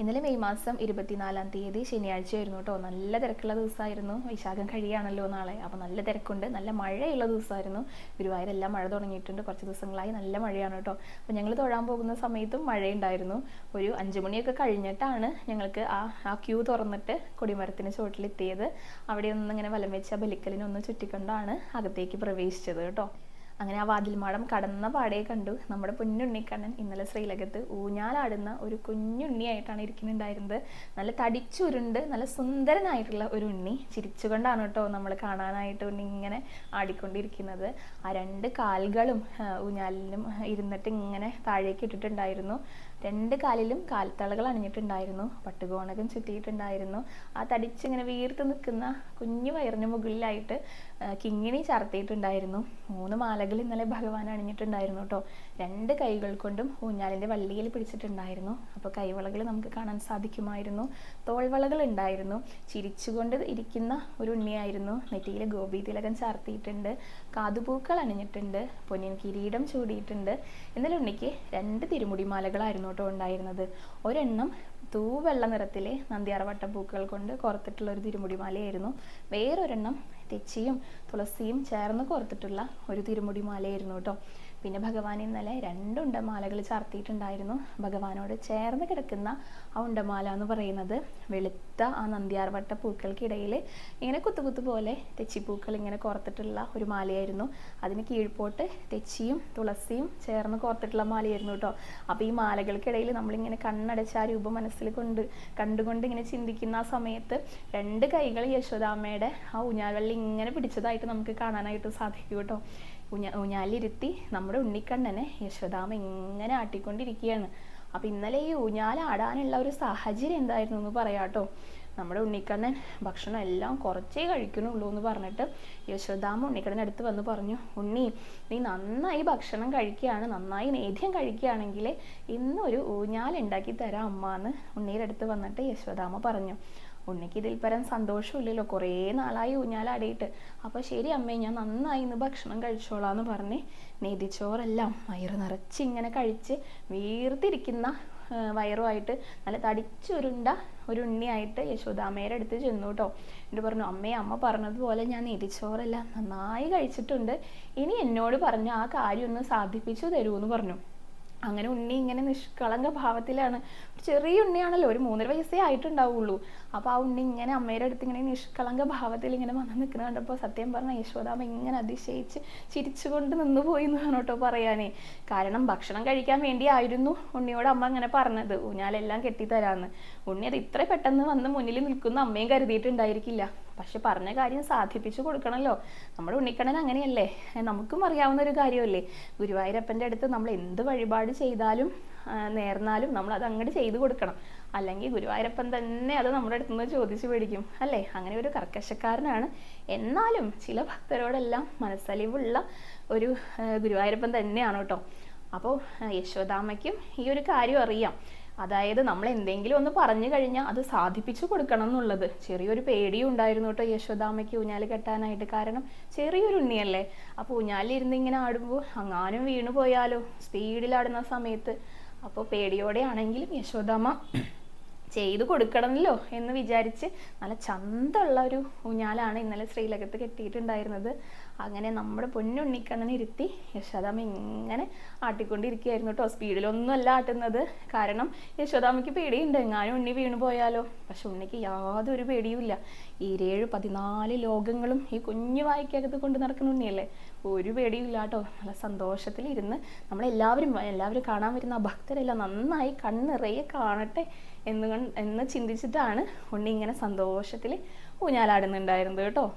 ഇന്നലെ മെയ് മാസം ഇരുപത്തിനാലാം തീയതി ശനിയാഴ്ചയായിരുന്നു കേട്ടോ. നല്ല തിരക്കുള്ള ദിവസമായിരുന്നു. വൈശാഖം കഴിയാണല്ലോ നാളെ. അപ്പോൾ നല്ല തിരക്കുണ്ട്. നല്ല മഴയുള്ള ദിവസമായിരുന്നു. ഗുരുവായൂരെല്ലാം മഴ തുടങ്ങിയിട്ടുണ്ട്. കുറച്ച് ദിവസങ്ങളായി നല്ല മഴയാണ് കേട്ടോ. അപ്പോൾ ഞങ്ങൾ തൊഴാൻ പോകുന്ന സമയത്തും മഴയുണ്ടായിരുന്നു. ഒരു അഞ്ച് മണിയൊക്കെ കഴിഞ്ഞിട്ടാണ് ഞങ്ങൾക്ക് ആ ആ ക്യൂ തുറന്നിട്ട് കൊടിമരത്തിന് ചുവട്ടിലെത്തിയത്. അവിടെ ഒന്നിങ്ങനെ വലം വെച്ച ബലിക്കലിനൊന്ന് ചുറ്റിക്കൊണ്ടാണ് അകത്തേക്ക് പ്രവേശിച്ചത് കേട്ടോ. അങ്ങനെ ആ വാതിൽമാടം കടന്ന പാടെ കണ്ടു. നമ്മുടെ പൊന്നുണ്ണിക്കണ്ണൻ ഇന്നലെ ശ്രീലകത്ത് ഊഞ്ഞാലാടുന്ന ഒരു കുഞ്ഞുണ്ണിയായിട്ടാണ് ഇരിക്കുന്നുണ്ടായിരുന്നത്. നല്ല തടിച്ചുരുണ്ട് നല്ല സുന്ദരനായിട്ടുള്ള ഒരു ഉണ്ണി. ചിരിച്ചുകൊണ്ടാണ് കേട്ടോ നമ്മൾ കാണാനായിട്ട് ഉണ്ണി ഇങ്ങനെ ആടിക്കൊണ്ടിരിക്കുന്നത്. ആ രണ്ട് കാലുകളും ഊഞ്ഞാലിലും ഇരുന്നിട്ട് ഇങ്ങനെ താഴേക്ക് ഇട്ടിട്ടുണ്ടായിരുന്നു. രണ്ട് കാലിലും കാൽത്തളകൾ അണിഞ്ഞിട്ടുണ്ടായിരുന്നു. പട്ടുകോണകം ചുറ്റിയിട്ടുണ്ടായിരുന്നു. ആ തടിച്ചിങ്ങനെ വീർത്ത് നിൽക്കുന്ന കുഞ്ഞു വയറിന് മുകളിലായിട്ട് കിങ്ങിണി ചാർത്തിയിട്ടുണ്ടായിരുന്നു. മൂന്ന് മാലകൾ ഇന്നലെ ഭഗവാൻ അണിഞ്ഞിട്ടുണ്ടായിരുന്നു കേട്ടോ രണ്ട് കൈകൾ കൊണ്ടും ഊഞ്ഞാലിന്റെ വള്ളിയിൽ പിടിച്ചിട്ടുണ്ടായിരുന്നു. അപ്പോൾ കൈവളകൾ നമുക്ക് കാണാൻ സാധിക്കുമായിരുന്നു. തോൾവളകൾ ഉണ്ടായിരുന്നു. ചിരിച്ചുകൊണ്ട് ഇരിക്കുന്ന ഒരു ഉണ്ണിയായിരുന്നു. നെറ്റിയിൽ ഗോപി തിലകൻ ചാർത്തിയിട്ടുണ്ട്. കാതുപൂക്കൾ അണിഞ്ഞിട്ടുണ്ട്. പൊന്നിൻ കിരീടം ചൂടിയിട്ടുണ്ട്. എന്നാലും ഉണ്ണിക്ക് രണ്ട് തിരുമുടിമാലകളായിരുന്നു കേട്ടോ ഉണ്ടായിരുന്നത്. ഒരെണ്ണം തൂവെള്ള നിറത്തിലെ നന്ദിയാർവട്ട പൂക്കൾ കൊണ്ട് കോർത്തിട്ടുള്ള ഒരു തിരുമുടിമാലയായിരുന്നു. വേറൊരെണ്ണം തെച്ചിയും തുളസിയും ചേർന്ന് കോർത്തിട്ടുള്ള ഒരു തിരുമുടിമാലയായിരുന്നു കേട്ടോ പിന്നെ ഭഗവാൻ ഇന്നലെ രണ്ട് ഉണ്ടമാലകൾ ചാർത്തിയിട്ടുണ്ടായിരുന്നു. ഭഗവാനോട് ചേർന്ന് കിടക്കുന്ന ആ ഉണ്ടമാല എന്ന് പറയുന്നത് വെളുത്ത ആ നന്ദിയാർവട്ട പൂക്കൾക്കിടയിൽ ഇങ്ങനെ കുത്തുകുത്തു പോലെ തെച്ചിപ്പൂക്കൾ ഇങ്ങനെ കോർത്തിട്ടുള്ള ഒരു മാലയായിരുന്നു. അതിന് കീഴ്പോട്ട് തെച്ചിയും തുളസിയും ചേർന്ന് കോർത്തിട്ടുള്ള മാലയായിരുന്നു കേട്ടോ അപ്പോൾ ഈ മാലകൾക്കിടയിൽ നമ്മളിങ്ങനെ കണ്ണടച്ച ആ രൂപം മനസ്സിൽ കൊണ്ട് കണ്ടുകൊണ്ട് ഇങ്ങനെ ചിന്തിക്കുന്ന ആ സമയത്ത് രണ്ട് കൈകൾ യശോദാമ്മയുടെ ആ ഊഞ്ഞാൽവള്ളി ഇങ്ങനെ പിടിച്ചതായിട്ട് നമുക്ക് കാണാനായിട്ട് സാധിക്കും കേട്ടോ ഊഞ്ഞാ ഊഞ്ഞാലിരുത്തി നമ്മുടെ ഉണ്ണിക്കണ്ണനെ യശോദാമ ഇങ്ങനെ ആട്ടിക്കൊണ്ടിരിക്കുകയാണ്. അപ്പം ഇന്നലെ ഈ ഊഞ്ഞാലാടാനുള്ള ഒരു സാഹചര്യം എന്തായിരുന്നു എന്ന് പറയാട്ടോ നമ്മുടെ ഉണ്ണിക്കണ്ണൻ ഭക്ഷണം എല്ലാം കുറച്ചേ കഴിക്കണുള്ളൂ എന്ന് പറഞ്ഞിട്ട് യശോദാമ ഉണ്ണിക്കണ്ണൻ അടുത്ത് വന്ന് പറഞ്ഞു ഉണ്ണി നീ നന്നായി ഭക്ഷണം കഴിക്കുകയാണ് നന്നായി നേദ്യം കഴിക്കുകയാണെങ്കിൽ ഇന്നൊരു ഊഞ്ഞാൽ ഉണ്ടാക്കി തരാം അമ്മ എന്ന് ഉണ്ണിയുടെ അടുത്ത് വന്നിട്ട് യശോദാമ പറഞ്ഞു. ഉണ്ണിക്ക് ഇതിൽ പരം സന്തോഷമില്ലല്ലോ. കുറേ നാളായി ഊഞ്ഞാലാടിയിട്ട് അപ്പോൾ ശരി അമ്മേ ഞാൻ നന്നായി ഇന്ന് ഭക്ഷണം കഴിച്ചോളാന്ന് പറഞ്ഞ് നെയ്തിച്ചോറെല്ലാം വയറ് നിറച്ച് ഇങ്ങനെ കഴിച്ച് വീർത്തിരിക്കുന്ന വയറുമായിട്ട് നല്ല തടിച്ചുരുണ്ട ഒരു ഉണ്ണിയായിട്ട് യശോദാമ്മയുടെ അടുത്ത് ചെന്നു കേട്ടോ. എന്നിട്ട് പറഞ്ഞു അമ്മേ അമ്മ പറഞ്ഞതുപോലെ ഞാൻ നെയ്തിച്ചോറെല്ലാം നന്നായി കഴിച്ചിട്ടുണ്ട്. ഇനി എന്നോട് പറഞ്ഞു ആ കാര്യം ഒന്ന് സാധിപ്പിച്ചു തരുമെന്ന് പറഞ്ഞു. അങ്ങനെ ഉണ്ണി ഇങ്ങനെ നിഷ്കളങ്ക ഭാവത്തിലാണ്. ചെറിയ ഉണ്ണിയാണല്ലോ ഒരു മൂന്നര വയസ്സേ ആയിട്ടുണ്ടാവുള്ളൂ. അപ്പോൾ ആ ഉണ്ണി ഇങ്ങനെ അമ്മയുടെ അടുത്ത് ഇങ്ങനെ നിഷ്കളങ്ക ഭാവത്തിൽ ഇങ്ങനെ വന്ന് നിൽക്കുന്ന കണ്ടപ്പോൾ സത്യം പറഞ്ഞ യശോദാമ്മ ഇങ്ങനെ അതിശയിച്ച് ചിരിച്ചുകൊണ്ട് നിന്ന് പോയി എന്ന് വേണം കേട്ടോ പറയാനേ. കാരണം ഭക്ഷണം കഴിക്കാൻ വേണ്ടി ആയിരുന്നു ഉണ്ണിയോട് അമ്മ അങ്ങനെ പറഞ്ഞത്. ഊഞ്ഞാലെല്ലാം കെട്ടിത്തരാന്ന്. ഉണ്ണി അത് ഇത്ര പെട്ടെന്ന് വന്ന് മുന്നിൽ നിൽക്കുന്ന അമ്മയും കരുതിയിട്ടുണ്ടായിരിക്കില്ല. പക്ഷെ പറഞ്ഞ കാര്യം സാധിപ്പിച്ചു കൊടുക്കണമല്ലോ നമ്മുടെ ഉണ്ണിക്കണ്ണൻ അങ്ങനെയല്ലേ? നമുക്കും അറിയാവുന്ന ഒരു കാര്യമല്ലേ? ഗുരുവായൂരപ്പന്റെ അടുത്ത് നമ്മൾ എന്ത് വഴിപാട് ചെയ്താലും നേർന്നാലും നമ്മൾ അത് അങ്ങോട്ട് ചെയ്തു കൊടുക്കണം. അല്ലെങ്കിൽ ഗുരുവായൂരപ്പൻ തന്നെ അത് നമ്മുടെ അടുത്ത് നിന്ന് ചോദിച്ചു മേടിക്കും അല്ലേ? അങ്ങനെ ഒരു കർക്കശക്കാരനാണ്. എന്നാലും ചില ഭക്തരോടെല്ലാം മനസ്സലിവുള്ള ഒരു ഗുരുവായൂരപ്പൻ തന്നെയാണ് കേട്ടോ. അപ്പോൾ യശോദാമ്മയ്ക്കും ഈ ഒരു കാര്യം അറിയാം. അതായത് നമ്മൾ എന്തെങ്കിലും ഒന്ന് പറഞ്ഞു കഴിഞ്ഞാൽ അത് സാധിപ്പിച്ചു കൊടുക്കണം എന്നുള്ളത് ചെറിയൊരു പേടിയും ഉണ്ടായിരുന്നു കേട്ടോ യശോദാമയ്ക്ക് ഊഞ്ഞാൽ കെട്ടാനായിട്ട് കാരണം ചെറിയൊരു ഉണ്ണിയല്ലേ? അപ്പോൾ ഊഞ്ഞാലിരുന്ന് ഇങ്ങനെ ആടുമ്പോൾ അങ്ങാനും വീണു പോയാലോ? സ്പീഡിലാടുന്ന സമയത്ത്. അപ്പോൾ പേടിയോടെ ആണെങ്കിലും ചെയ്തു കൊടുക്കണമല്ലോ എന്ന് വിചാരിച്ച് നല്ല ചന്തമുള്ള ഒരു ഊഞ്ഞാലാണ് ഇന്നലെ ശ്രീലകത്ത് കെട്ടിയിട്ടുണ്ടായിരുന്നത്. അങ്ങനെ നമ്മുടെ പൊന്നുണ്ണിക്കണ്ണനെ ഇരുത്തി യശോദാമ ഇങ്ങനെ ആട്ടിക്കൊണ്ടിരിക്കുകയായിരുന്നു കേട്ടോ. സ്പീഡിലൊന്നും അല്ല ആട്ടുന്നത്. കാരണം യശോദാമയ്ക്ക് പേടിയുണ്ട്. എങ്ങാനും ഉണ്ണി വീണു പോയാലോ. പക്ഷെ ഉണ്ണിക്ക് യാതൊരു പേടിയുമില്ല. ഈരേഴ് പതിനാല് ലോകങ്ങളും ഈ കുഞ്ഞു വായിക്കകത്ത് കൊണ്ട് നടക്കുന്ന ഉണ്ണിയല്ലേ? ഒരു പേടിയുമില്ല കേട്ടോ. നല്ല സന്തോഷത്തിലിരുന്ന് നമ്മളെല്ലാവരും എല്ലാവരും കാണാൻ വരുന്ന ആ ഭക്തരെല്ലാം നന്നായി കണ്ണിറയെ കാണട്ടെ എന്ന് കൺ- എന്ന് ചിന്തിച്ചിട്ടാണ് ഉണ്ണി ഇങ്ങനെ സന്തോഷത്തിൽ ഊഞ്ഞാലാടുന്നുണ്ടായിരുന്നത് കേട്ടോ.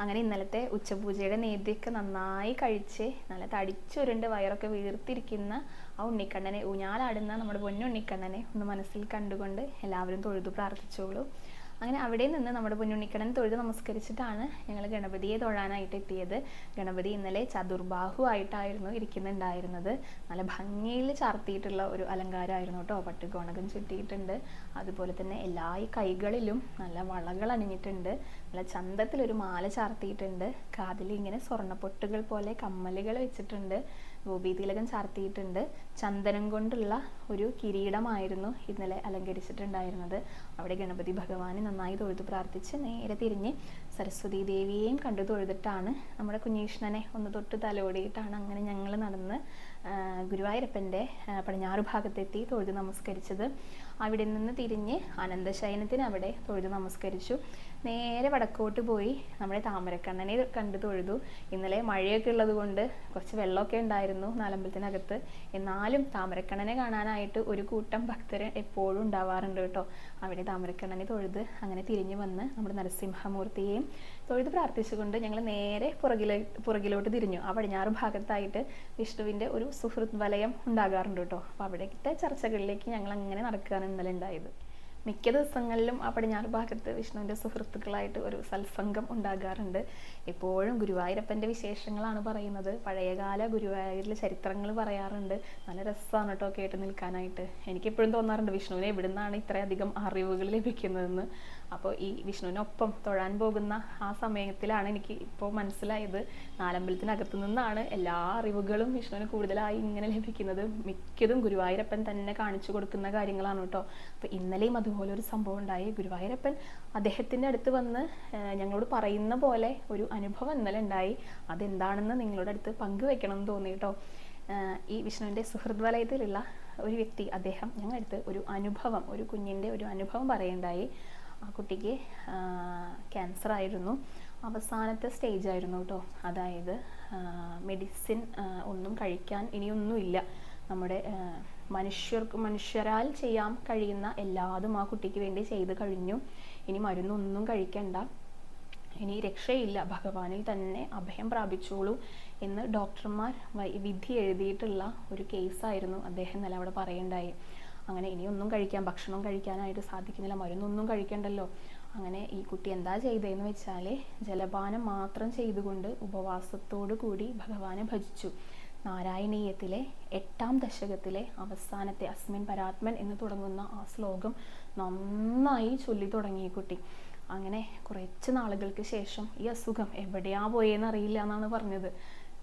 അങ്ങനെ ഇന്നലത്തെ ഉച്ചപൂജയുടെ നേദ്യമൊക്കെ നന്നായി കഴിച്ച് നല്ല തടിച്ചുരുണ്ട് വയറൊക്കെ വീർത്തിരിക്കുന്ന ആ ഉണ്ണിക്കണ്ണനെ ഊഞ്ഞാലാടുന്ന നമ്മുടെ പൊന്നുണ്ണിക്കണ്ണനെ ഒന്ന് മനസ്സിൽ കണ്ടുകൊണ്ട് എല്ലാവരും തൊഴുതു പ്രാർത്ഥിച്ചോളൂ. അങ്ങനെ അവിടെ നിന്ന് നമ്മുടെ പൊന്നുണ്ണിക്കടൻ തൊഴുത് നമസ്കരിച്ചിട്ടാണ് ഞങ്ങൾ ഗണപതിയെ തൊഴാനായിട്ട് എത്തിയത്. ഗണപതി ഇന്നലെ ചതുർബാഹു ആയിട്ടായിരുന്നു ഇരിക്കുന്നുണ്ടായിരുന്നത്. നല്ല ഭംഗിയിൽ ചാർത്തിയിട്ടുള്ള ഒരു അലങ്കാരമായിരുന്നു കേട്ടോ. പട്ടുകോണകം ചുറ്റിയിട്ടുണ്ട്. അതുപോലെ തന്നെ എല്ലാ കൈകളിലും നല്ല വളകൾ അണിഞ്ഞിട്ടുണ്ട്. നല്ല ചന്തത്തിലൊരു മാല ചാർത്തിയിട്ടുണ്ട്. കാതിൽ ഇങ്ങനെ സ്വർണപ്പൊട്ടുകൾ പോലെ കമ്മലുകൾ വെച്ചിട്ടുണ്ട്. ഗോപീതിലകം ചാർത്തിയിട്ടുണ്ട്. ചന്ദനം കൊണ്ടുള്ള ഒരു കിരീടമായിരുന്നു ഇന്നലെ അലങ്കരിച്ചിട്ടുണ്ടായിരുന്നത്. അവിടെ ഗണപതി ഭഗവാനെ നന്നായി തൊഴുതു പ്രാർത്ഥിച്ച് നേരെ തിരിഞ്ഞ് സരസ്വതി ദേവിയെയും കണ്ടു തൊഴുതിട്ടാണ് നമ്മുടെ കുഞ്ഞീഷ്ണനെ ഒന്ന് തൊട്ട് തലോടിയിട്ടാണ് അങ്ങനെ ഞങ്ങൾ നടന്ന് ഗുരുവായൂരപ്പന്റെ പടിഞ്ഞാറ് ഭാഗത്തെത്തി തൊഴുത് നമസ്കരിച്ചത്. അവിടെ നിന്ന് തിരിഞ്ഞ് അനന്തശയനത്തിന് അവിടെ തൊഴുത് നമസ്കരിച്ചു. നേരെ വടക്കോട്ട് പോയി നമ്മുടെ താമരക്കണ്ണനെ കണ്ടു തൊഴുതു. ഇന്നലെ മഴയൊക്കെ ഉള്ളത് കൊണ്ട് കുറച്ച് വെള്ളമൊക്കെ ഉണ്ടായിരുന്നു നാലമ്പലത്തിനകത്ത്. എന്നാലും താമരക്കണ്ണനെ കാണാനായിട്ട് ഒരു കൂട്ടം ഭക്തർ എപ്പോഴും ഉണ്ടാവാറുണ്ട് കേട്ടോ. അവിടെ താമരക്കണ്ണനെ തൊഴുത് അങ്ങനെ തിരിഞ്ഞു വന്ന് നമ്മുടെ നരസിംഹമൂർത്തിയെയും തൊഴുത് പ്രാർത്ഥിച്ചുകൊണ്ട് ഞങ്ങൾ നേരെ പുറകിലെ പുറകിലോട്ട് തിരിഞ്ഞു. ആ പടിഞ്ഞാറ് ഭാഗത്തായിട്ട് വിഷ്ണുവിന്റെ ഒരു സുഹൃത് വലയം ഉണ്ടാകാറുണ്ട് കേട്ടോ. അപ്പോൾ അവിടത്തെ ചർച്ചകളിലേക്ക് ഞങ്ങൾ അങ്ങനെ നടക്കുകയാണ് ഇന്നലെ ഉണ്ടായത്. മിക്ക ദിവസങ്ങളിലും ആ പടിഞ്ഞാറ് ഭാഗത്ത് വിഷ്ണുവിന്റെ സുഹൃത്തുക്കളായിട്ട് ഒരു സത്സംഗം ഉണ്ടാകാറുണ്ട്. എപ്പോഴും ഗുരുവായൂരപ്പന്റെ വിശേഷങ്ങളാണ് പറയുന്നത്. പഴയകാല ഗുരുവായൂരിലെ ചരിത്രങ്ങൾ പറയാറുണ്ട്. നല്ല രസമാണ് കേട്ടോ കേട്ട് നിൽക്കാനായിട്ട്. എനിക്കെപ്പോഴും തോന്നാറുണ്ട് വിഷ്ണുവിനെ എവിടെ നിന്നാണ് ഇത്രയധികം അറിവുകൾ ലഭിക്കുന്നതെന്ന്. അപ്പോൾ ഈ വിഷ്ണുവിനൊപ്പം തൊഴാൻ പോകുന്ന ആ സമയത്തിലാണ് എനിക്ക് ഇപ്പോൾ മനസ്സിലായത്. നാലമ്പലത്തിനകത്തു നിന്നാണ് എല്ലാ അറിവുകളും വിഷ്ണുവിന് കൂടുതലായി ഇങ്ങനെ ലഭിക്കുന്നത്. മിക്കതും ഗുരുവായൂരപ്പൻ തന്നെ കാണിച്ചു കൊടുക്കുന്ന കാര്യങ്ങളാണ് കേട്ടോ. അപ്പോൾ ഇന്നലെയും അതുപോലെ ഒരു സംഭവം ഉണ്ടായി. ഗുരുവായൂരപ്പൻ അദ്ദേഹത്തിന്റെ അടുത്ത് വന്ന് ഞങ്ങളോട് പറയുന്ന പോലെ ഒരു അനുഭവം ഇന്നലെ ഉണ്ടായി. അതെന്താണെന്ന് നിങ്ങളുടെ അടുത്ത് പങ്കുവെക്കണം എന്ന് തോന്നി കേട്ടോ. ഈ വിഷ്ണുവിന്റെ സുഹൃദ്വലയത്തിലുള്ള ഒരു വ്യക്തി അദ്ദേഹം ഞങ്ങളടുത്ത് ഒരു അനുഭവം ഒരു കുഞ്ഞിന്റെ ഒരു അനുഭവം പറയുണ്ടായി ആ കുട്ടിക്ക് ക്യാൻസർ ആയിരുന്നു. അവസാനത്തെ സ്റ്റേജ് ആയിരുന്നു കേട്ടോ. അതായത് മെഡിസിൻ ഒന്നും കഴിക്കാൻ ഇനിയൊന്നുമില്ല. നമ്മുടെ മനുഷ്യർക്ക് മനുഷ്യരാൽ ചെയ്യാൻ കഴിയുന്ന എല്ലാതും ആ കുട്ടിക്ക് വേണ്ടി ചെയ്ത് കഴിഞ്ഞു. ഇനി മരുന്നൊന്നും കഴിക്കണ്ട. ഇനി രക്ഷയില്ല. ഭഗവാനിൽ തന്നെ അഭയം പ്രാപിച്ചോളൂ എന്ന് ഡോക്ടർമാർ വിധി എഴുതിയിട്ടുള്ള ഒരു കേസായിരുന്നു അദ്ദേഹം നല്ല അവിടെ പറയണ്ടായി. അങ്ങനെ ഇനിയൊന്നും കഴിക്കാൻ ഭക്ഷണം കഴിക്കാനായിട്ട് സാധിക്കുന്നില്ല. മരുന്നൊന്നും കഴിക്കണ്ടല്ലോ. അങ്ങനെ ഈ കുട്ടി എന്താ ചെയ്തതെന്ന് വെച്ചാൽ ജലപാനം മാത്രം ചെയ്തുകൊണ്ട് ഉപവാസത്തോടു കൂടി ഭഗവാനെ ഭജിച്ചു. നാരായണീയത്തിലെ എട്ടാം ദശകത്തിലെ അവസാനത്തെ അസ്മിൻ പരാത്മൻ എന്ന് തുടങ്ങുന്ന ആ ശ്ലോകം നന്നായി ചൊല്ലി തുടങ്ങി കുട്ടി. അങ്ങനെ കുറച്ച് നാളുകൾക്ക് ശേഷം ഈ അസുഖം എവിടെയാ പോയെന്ന് അറിയില്ല എന്നാണ് പറഞ്ഞത്.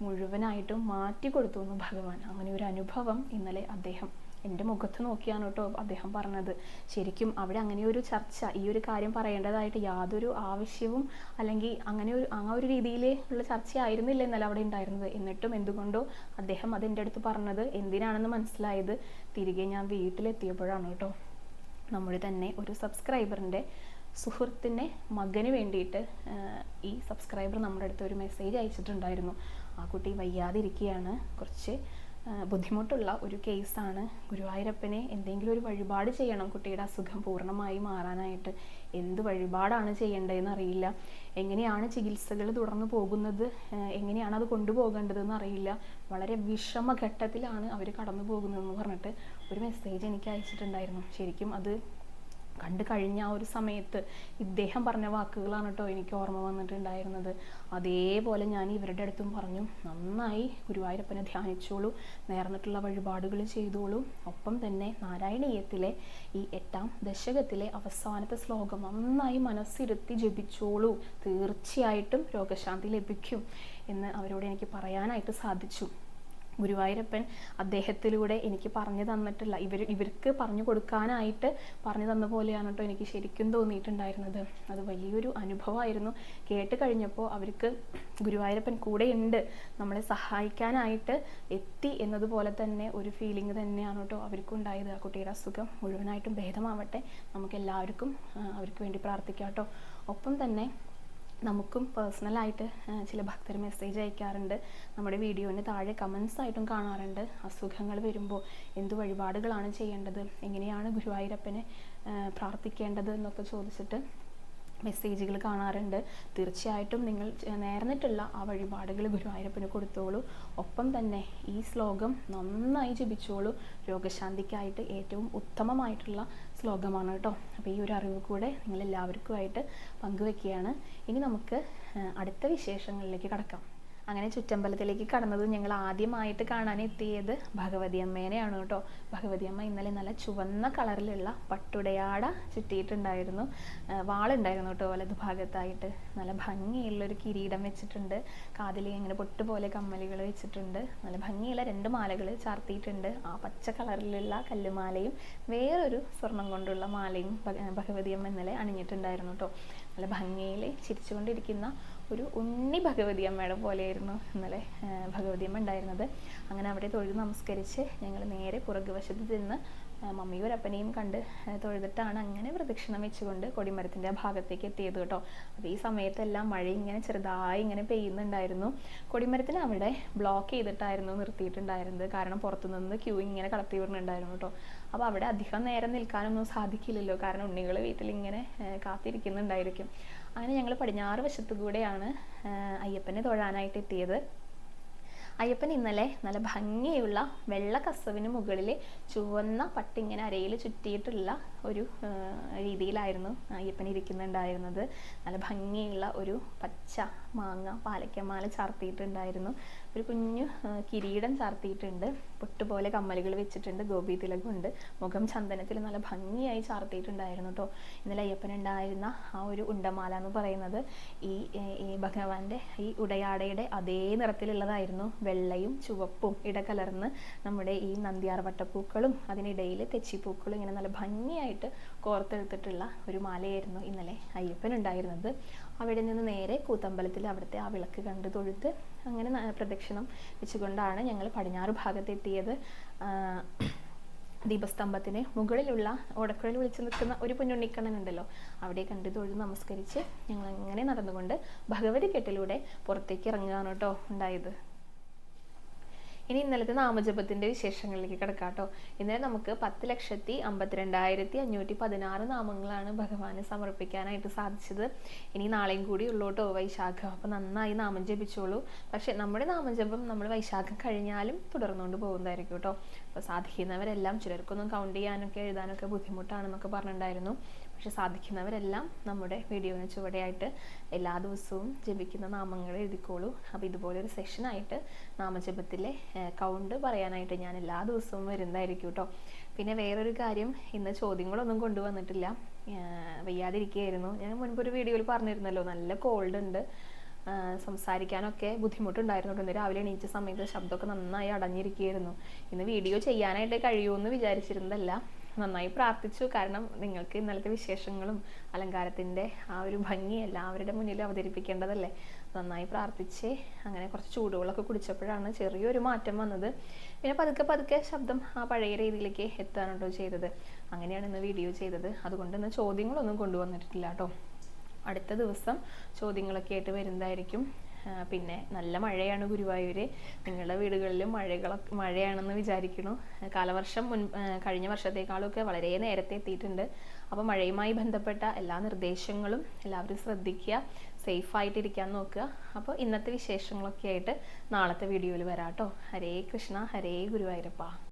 മുഴുവനായിട്ടും മാറ്റി കൊടുത്തു എന്ന് ഭഗവാൻ. അങ്ങനെ ഒരു അനുഭവം ഇന്നലെ അദ്ദേഹം എന്റെ മുഖത്ത് നോക്കിയാണ് കേട്ടോ അദ്ദേഹം പറഞ്ഞത്. ശരിക്കും അവിടെ അങ്ങനെ ഒരു ചർച്ച ഈ ഒരു കാര്യം പറയേണ്ടതായിട്ട് യാതൊരു ആവശ്യവും അല്ലെങ്കിൽ അങ്ങനെ ഒരു ആ ഒരു രീതിയിൽ ഉള്ള ചർച്ചയായിരുന്നില്ല എന്നല്ല അവിടെ ഉണ്ടായിരുന്നത്. എന്നിട്ടും എന്തുകൊണ്ടോ അദ്ദേഹം അത് എന്റെ അടുത്ത് പറഞ്ഞത് എന്തിനാണെന്ന് മനസ്സിലായത് തിരികെ ഞാൻ വീട്ടിലെത്തിയപ്പോഴാണ് കേട്ടോ. നമ്മൾ തന്നെ ഒരു സബ്സ്ക്രൈബറിന്റെ സുഹൃത്തിന്റെ മകന് വേണ്ടിയിട്ട് ഈ സബ്സ്ക്രൈബർ നമ്മുടെ അടുത്ത് ഒരു മെസ്സേജ് അയച്ചിട്ടുണ്ടായിരുന്നു. ആ കുട്ടി വയ്യാതിരിക്കുകയാണ്. കുറച്ച് ബുദ്ധിമുട്ടുള്ള ഒരു കേസാണ് ഗുരുവായൂരപ്പനെ എന്തെങ്കിലും ഒരു വഴിപാട് ചെയ്യണം കുട്ടിയുടെ അസുഖം പൂർണമായി മാറാനായിട്ട്. എന്ത് വഴിപാടാണ് ചെയ്യേണ്ടതെന്ന് അറിയില്ല എങ്ങനെയാണ് ചികിത്സകൾ തുടർന്ന് പോകുന്നത്? എങ്ങനെയാണ് അത് കൊണ്ടുപോകേണ്ടതെന്ന് അറിയില്ല. വളരെ വിഷമഘട്ടത്തിലാണ് അവർ കടന്നു പോകുന്നതെന്ന് പറഞ്ഞിട്ട് ഒരു മെസ്സേജ് എനിക്ക് അയച്ചിട്ടുണ്ടായിരുന്നു. ശരിക്കും അത് കണ്ടു കഴിഞ്ഞ ആ ഒരു സമയത്ത് ഇദ്ദേഹം പറഞ്ഞ വാക്കുകളാണ് കേട്ടോ എനിക്ക് ഓർമ്മ വന്നിട്ടുണ്ടായിരുന്നത്. അതേപോലെ ഞാൻ ഇവരുടെ അടുത്തും പറഞ്ഞു നന്നായി ഗുരുവായൂരപ്പനെ ധ്യാനിച്ചോളൂ നേർന്നിട്ടുള്ള വഴിപാടുകൾ ചെയ്തോളൂ. ഒപ്പം തന്നെ നാരായണീയത്തിലെ ഈ എട്ടാം ദശകത്തിലെ അവസാനത്തെ ശ്ലോകം നന്നായി മനസ്സിരുത്തി ജപിച്ചോളൂ. തീർച്ചയായിട്ടും രോഗശാന്തി ലഭിക്കും എന്ന് അവരോട് എനിക്ക് പറയാനായിട്ട് സാധിച്ചു. ഗുരുവായൂരപ്പൻ അദ്ദേഹത്തിലൂടെ എനിക്ക് പറഞ്ഞു തന്നിട്ടില്ല. ഇവർ ഇവർക്ക് പറഞ്ഞു കൊടുക്കാനായിട്ട് പറഞ്ഞു തന്ന പോലെയാണ് കേട്ടോ എനിക്ക് ശരിക്കും തോന്നിയിട്ടുണ്ടായിരുന്നത്. അത് വലിയൊരു അനുഭവമായിരുന്നു. കേട്ട് കഴിഞ്ഞപ്പോൾ അവർക്ക് ഗുരുവായൂരപ്പൻ കൂടെയുണ്ട്. നമ്മളെ സഹായിക്കാനായിട്ട് എത്തി എന്നതുപോലെ തന്നെ ഒരു ഫീലിംഗ് തന്നെയാണ് കേട്ടോ അവർക്കുണ്ടായത്. ആ കുട്ടിയുടെ അസുഖം മുഴുവനായിട്ടും ഭേദമാവട്ടെ. നമുക്ക് എല്ലാവർക്കും അവർക്ക് വേണ്ടി പ്രാർത്ഥിക്കാം കേട്ടോ. ഒപ്പം തന്നെ നമുക്കും പേഴ്സണലായിട്ട് ചില ഭക്തർ മെസ്സേജ് അയക്കാറുണ്ട്. നമ്മുടെ വീഡിയോന് താഴെ കമൻസ് ആയിട്ടും കാണാറുണ്ട്. അസുഖങ്ങൾ വരുമ്പോൾ എന്ത് വഴിപാടുകളാണ് ചെയ്യേണ്ടത്? എങ്ങനെയാണ് ഗുരുവായൂരപ്പനെ പ്രാർത്ഥിക്കേണ്ടത് എന്നൊക്കെ ചോദിച്ചിട്ട് മെസ്സേജുകൾ കാണാറുണ്ട്. തീർച്ചയായിട്ടും നിങ്ങൾ നേർന്നിട്ടുള്ള ആ വഴിപാടുകൾ ഗുരുവായൂരപ്പന് കൊടുത്തോളൂ. ഒപ്പം തന്നെ ഈ ശ്ലോകം നന്നായി ജപിച്ചോളൂ. രോഗശാന്തിക്കായിട്ട് ഏറ്റവും ഉത്തമമായിട്ടുള്ള ശ്ലോകമാണ് കേട്ടോ. അപ്പോൾ ഈ ഒരു അറിവ് കൂടെ നിങ്ങൾ എല്ലാവർക്കുമായിട്ട് പങ്കുവെക്കുകയാണ്. ഇനി നമുക്ക് അടുത്ത വിശേഷങ്ങളിലേക്ക് കടക്കാം. അങ്ങനെ ചുറ്റമ്പലത്തിലേക്ക് കടന്നത് ഞങ്ങൾ ആദ്യമായിട്ട് കാണാൻ എത്തിയത് ഭഗവതി അമ്മേനെയാണ് കേട്ടോ. ഭഗവതി അമ്മ ഇന്നലെ നല്ല ചുവന്ന കളറിലുള്ള പട്ടുടയാട ചുറ്റിയിട്ടുണ്ടായിരുന്നു. വാളുണ്ടായിരുന്നു കേട്ടോ വലതു ഭാഗത്തായിട്ട്. നല്ല ഭംഗിയുള്ളൊരു കിരീടം വെച്ചിട്ടുണ്ട്. കാതിൽ ഇങ്ങനെ പൊട്ടുപോലെ കമ്മലുകൾ വെച്ചിട്ടുണ്ട്. നല്ല ഭംഗിയുള്ള രണ്ട് മാലകൾ ചാർത്തിയിട്ടുണ്ട്. ആ പച്ച കളറിലുള്ള കല്ലുമാലയും വേറൊരു സ്വർണം കൊണ്ടുള്ള മാലയും ഭഗവതി അമ്മ ഇന്നലെ അണിഞ്ഞിട്ടുണ്ടായിരുന്നു കേട്ടോ. നല്ല ഭംഗിയിൽ ചിരിച്ചുകൊണ്ടിരിക്കുന്ന ഒരു ഉണ്ണി ഭഗവതി അമ്മയുടെ പോലെയായിരുന്നു ഇന്നലെ ഭഗവതി അമ്മ ഉണ്ടായിരുന്നത്. അങ്ങനെ അവിടെ തൊഴുത് നമസ്കരിച്ച് ഞങ്ങൾ നേരെ പുറകുവശത്ത് നിന്ന് മമ്മിയും ഒരപ്പനെയും കണ്ട് തൊഴുതിട്ടാണ് അങ്ങനെ പ്രദക്ഷിണം വെച്ചുകൊണ്ട് കൊടിമരത്തിന്റെ ആ ഭാഗത്തേക്ക് എത്തിയത് കേട്ടോ. അപ്പോൾ ഈ സമയത്തെല്ലാം മഴ ഇങ്ങനെ ചെറുതായി ഇങ്ങനെ പെയ്യുന്നുണ്ടായിരുന്നു. കൊടിമരത്തിന് അവിടെ ബ്ലോക്ക് ചെയ്തിട്ടായിരുന്നു നിർത്തിയിട്ടുണ്ടായിരുന്നത്. കാരണം പുറത്തുനിന്ന് ക്യൂ ഇങ്ങനെ കടത്തി വിടുന്നുണ്ടായിരുന്നു കേട്ടോ. അപ്പോൾ അവിടെ അധികം നേരം നിൽക്കാനൊന്നും സാധിക്കില്ലല്ലോ. കാരണം ഉണ്ണികൾ വീട്ടിൽ ഇങ്ങനെ കാത്തിരിക്കുന്നുണ്ടായിരിക്കും. അങ്ങനെ ഞങ്ങൾ പടിഞ്ഞാറ് വശത്തു കൂടെയാണ് അയ്യപ്പനെ തൊഴാനായിട്ട് എത്തിയത്. അയ്യപ്പൻ ഇന്നലെ നല്ല ഭംഗിയുള്ള വെള്ള കസവിന് മുകളിൽ ചുവന്ന പട്ടിങ്ങനെ അരയിൽ ചുറ്റിയിട്ടുള്ള ഒരു രീതിയിലായിരുന്നു അയ്യപ്പൻ ഇരിക്കുന്നുണ്ടായിരുന്നത്. നല്ല ഭംഗിയുള്ള ഒരു പച്ച മാങ്ങ പാലക്കമാല ചാർത്തിയിട്ടുണ്ടായിരുന്നു. ഒരു കുഞ്ഞു കിരീടം ചാർത്തിയിട്ടുണ്ട്. പൊട്ടുപോലെ കമ്മലുകൾ വെച്ചിട്ടുണ്ട്. ഗോപി തിലകുണ്ട്. മുഖം ചന്ദനത്തിൽ നല്ല ഭംഗിയായി ചാർത്തിയിട്ടുണ്ടായിരുന്നു കേട്ടോ ഇന്നലെ അയ്യപ്പൻ ഉണ്ടായിരുന്ന ആ ഒരു ഉണ്ടമാല എന്ന് പറയുന്നത് ഈ ഭഗവാന്റെ ഈ ഉടയാടയുടെ അതേ നിറത്തിലുള്ളതായിരുന്നു. വെള്ളയും ചുവപ്പും ഇടകലർന്ന് നമ്മുടെ ഈ നന്ദിയാർ വട്ടപ്പൂക്കളും അതിനിടയിൽ തെച്ചിപ്പൂക്കളും ഇങ്ങനെ നല്ല ഭംഗിയായിട്ട് കോർത്തെടുത്തിട്ടുള്ള ഒരു മാലയായിരുന്നു ഇന്നലെ അയ്യപ്പൻ ഉണ്ടായിരുന്നത്. അവിടെ നിന്ന് നേരെ കൂത്തമ്പലത്തിൽ അവിടുത്തെ ആ വിളക്ക് കണ്ട് തൊഴുത്ത് അങ്ങനെ പ്രദക്ഷിണം വെച്ചുകൊണ്ടാണ് ഞങ്ങൾ പടിഞ്ഞാറ് ഭാഗത്തെത്തിയത്. ദീപസ്തംഭത്തിന് മുകളിലുള്ള ഓടക്കുഴൽ വിളിച്ചു നിൽക്കുന്ന ഒരു പൊന്നുണ്ണിക്കണ്ണൻ ഉണ്ടല്ലോ അവിടെ കണ്ടു തൊഴുത് നമസ്കരിച്ച് ഞങ്ങൾ അങ്ങനെ നടന്നുകൊണ്ട് ഭഗവതി കെട്ടിലൂടെ പുറത്തേക്ക് ഇറങ്ങുകയാണ് കേട്ടോ ഉണ്ടായത്. ഇനി ഇന്നലത്തെ നാമജപത്തിന്റെ വിശേഷങ്ങളിലേക്ക് കിടക്കാം കേട്ടോ ഇന്നലെ നമുക്ക് പത്ത് ലക്ഷത്തി അമ്പത്തിരണ്ടായിരത്തി അഞ്ഞൂറ്റി പതിനാറ് നാമങ്ങളാണ് ഭഗവാന് സമർപ്പിക്കാനായിട്ട് സാധിച്ചത്. ഇനി നാളെയും കൂടി ഉള്ളോട്ടോ വൈശാഖം. അപ്പൊ നന്നായി നാമം ജപിച്ചോളൂ. പക്ഷെ നമ്മുടെ നാമജപം നമ്മൾ വൈശാഖം കഴിഞ്ഞാലും തുടർന്നുകൊണ്ട് പോകുന്നതായിരിക്കും കേട്ടോ. അപ്പൊ സാധിക്കുന്നവരെല്ലാം ചിലർക്കൊന്നും കൗണ്ട് ചെയ്യാനൊക്കെ എഴുതാനൊക്കെ ബുദ്ധിമുട്ടാണെന്നൊക്കെ പറഞ്ഞിട്ടുണ്ടായിരുന്നു. പക്ഷെ സാധിക്കുന്നവരെല്ലാം നമ്മുടെ വീഡിയോന് ചുവടെയായിട്ട് എല്ലാ ദിവസവും ജപിക്കുന്ന നാമങ്ങൾ എഴുതിക്കോളൂ. അപ്പോൾ ഇതുപോലെ ഒരു സെഷനായിട്ട് നാമജപത്തിലെ കൗണ്ട് പറയാനായിട്ട് ഞാൻ എല്ലാ ദിവസവും വരുന്നതായിരിക്കും കേട്ടോ പിന്നെ വേറൊരു കാര്യം ഇന്ന് ചോദ്യങ്ങളൊന്നും കൊണ്ടുവന്നിട്ടില്ല. വയ്യാതിരിക്കുകയായിരുന്നു. ഞാൻ മുൻപൊരു വീഡിയോയിൽ പറഞ്ഞിരുന്നല്ലോ നല്ല കോൾഡ് ഉണ്ട്. സംസാരിക്കാനൊക്കെ ബുദ്ധിമുട്ടുണ്ടായിരുന്നു ഇന്ന് രാവിലെ എണീച്ച സമയത്ത് ശബ്ദമൊക്കെ നന്നായി അടഞ്ഞിരിക്കുകയായിരുന്നു. ഇന്ന് വീഡിയോ ചെയ്യാനായിട്ട് കഴിയുമെന്ന് വിചാരിച്ചിരുന്നതല്ല. നന്നായി പ്രാർത്ഥിച്ചു. കാരണം നിങ്ങൾക്ക് ഇന്നലത്തെ വിശേഷങ്ങളും അലങ്കാരത്തിന്റെ ആ ഒരു ഭംഗി എല്ലാവരുടെ മുന്നിൽ അവതരിപ്പിക്കേണ്ടതല്ലേ? നന്നായി പ്രാർത്ഥിച്ച് അങ്ങനെ കുറച്ച് ചൂടുകളൊക്കെ കുടിച്ചപ്പോഴാണ് ചെറിയൊരു മാറ്റം വന്നത്. പിന്നെ പതുക്കെ പതുക്കെ ശബ്ദം ആ പഴയ രീതിയിലേക്ക് എത്താനുണ്ടോ ചെയ്തത്. അങ്ങനെയാണ് ഇന്ന് വീഡിയോ ചെയ്തത്. അതുകൊണ്ട് ഇന്ന് ചോദ്യങ്ങളൊന്നും കൊണ്ടുവന്നിട്ടില്ല കേട്ടോ. അടുത്ത ദിവസം ചോദ്യങ്ങളൊക്കെ ആയിട്ട് വരുന്നതായിരിക്കും. പിന്നെ നല്ല മഴയാണ് ഗുരുവായൂര്. നിങ്ങളുടെ വീടുകളിലും മഴകളൊക്കെ മഴയാണെന്ന് വിചാരിക്കുന്നു. കാലവർഷം മുൻ കഴിഞ്ഞ വർഷത്തേക്കാളൊക്കെ വളരെ നേരത്തെ എത്തിയിട്ടുണ്ട്. അപ്പോൾ മഴയുമായി ബന്ധപ്പെട്ട എല്ലാ നിർദ്ദേശങ്ങളും എല്ലാവരും ശ്രദ്ധിക്കുക സേഫ് ആയിട്ടിരിക്കാൻ നോക്കുക. അപ്പോൾ ഇന്നത്തെ വിശേഷങ്ങളൊക്കെ ആയിട്ട് നാളത്തെ വീഡിയോയിൽ വരാം കേട്ടോ ഹരേ കൃഷ്ണ ഹരേ ഗുരുവായൂരപ്പ.